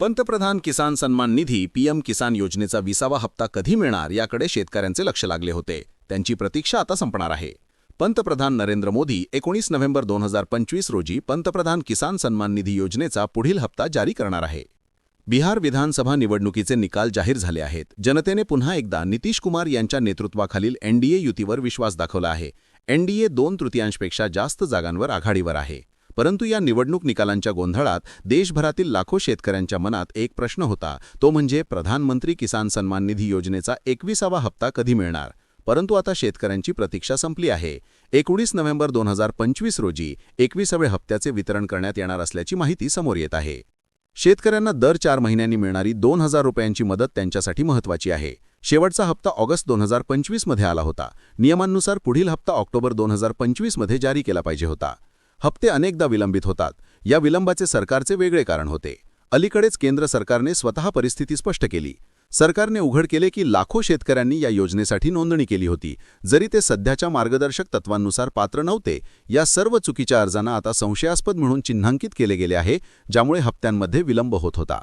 पंतप्रधान किसान सन्मान निधी पीएम किसान योजनेचा विसावा हप्ता कधी मिळणार याकडे शेतकऱ्यांचे लक्ष लागले होते. त्यांची प्रतीक्षा आता संपणार आहे. पंतप्रधान नरेंद्र मोदी एकोणीस नोव्हेंबर दोन हजार पंचवीस रोजी पंतप्रधान किसान सन्मान निधी योजनेचा पुढील हप्ता जारी करणार आहे. बिहार विधानसभा निवडणुकीचे निकाल जाहीर झाले आहेत. जनतेने पुन्हा एकदा नितीश कुमार यांच्या नेतृत्वाखालील एनडीए युतीवर विश्वास दाखवला आहे. एनडीए दोन तृतीयांशपेक्षा जास्त जागांवर आघाडीवर आहे. परंतु या निवडणूक निकालांच्या गोंधळात देशभरातील लाखो शेतकऱ्यांच्या मनात एक प्रश्न होता. तो म्हणजे प्रधानमंत्री किसान सन्मान निधी योजनेचा एकविसावा हप्ता कधी मिळणार? परंतु आता शेतकऱ्यांची प्रतीक्षा संपली आहे. एकोणीस नोव्हेंबर दोन हजार पंचवीस रोजी एकविसाव्या हप्त्याचे वितरण करण्यात येणार असल्याची माहिती समोर येत आहे. शेतकऱ्यांना दर चार महिन्यांनी मिळणारी दोन हजार रुपयांची मदत त्यांच्यासाठी महत्त्वाची आहे. शेवटचा हप्ता ऑगस्ट दोन हजार पंचवीसमध्ये आला होता. नियमांनुसार पुढील हप्ता ऑक्टोबर दोन हजार पंचवीसमध्ये जारी केला पाहिजे होता. हप्ते अनेकदा विलंबित होतात. या विलंबाचे सरकारचे वेगळे कारण होते. अलीकडेच केंद्र सरकारने स्वतः परिस्थिती स्पष्ट केली. सरकारने उघड केले की लाखो शेतकऱ्यांनी या योजनेसाठी नोंदणी केली होती. जरी ते सध्याच्या मार्गदर्शक तत्वांनुसार पात्र नव्हते या सर्व चुकीच्या अर्जांना आता संशयास्पद म्हणून चिन्हांकित केले गेले आहे ज्यामुळे हप्त्यांमध्ये विलंब होत होता.